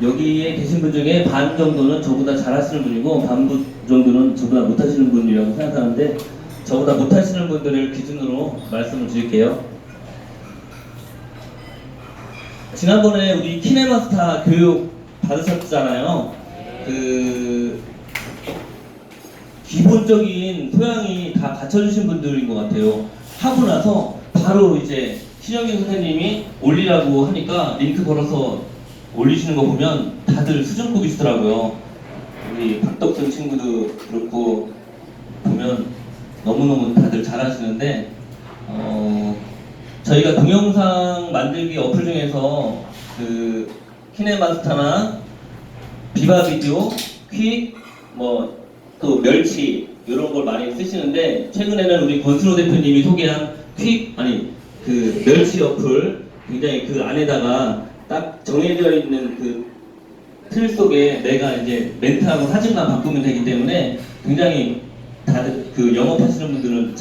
여기에 계신 분 중에 반 정도는 저보다 잘하시는 분이고 반분 정도는 저보다 못하시는 분이라고 생각하는데 저보다 못하시는 분들을 기준으로 말씀을 드릴게요. 지난번에 우리 키네마스터 교육 받으셨잖아요. 그 기본적인 소양이 다 갖춰주신 분들인 것 같아요. 하고 나서 바로 이제 신영균 선생님이 올리라고 하니까 링크 걸어서 올리시는 거 보면 다들 수준급이시더라고요. 우리 박덕선 친구도 그렇고 보면 너무너무 다들 잘하시는데 어, 저희가 동영상 만들기 어플 중에서 그 키네마스터나 비바 비디오, 퀵, 뭐 또 멸치 이런 걸 많이 쓰시는데 최근에는 우리 권순호 대표님이 소개한 퀵 아니 그 멸치 어플 굉장히 그 안에다가 딱 정해져 있는 그 틀 속에 내가 이제 멘트하고 사진만 바꾸면 되기 때문에 굉장히 다들 그 영업하시는 분들은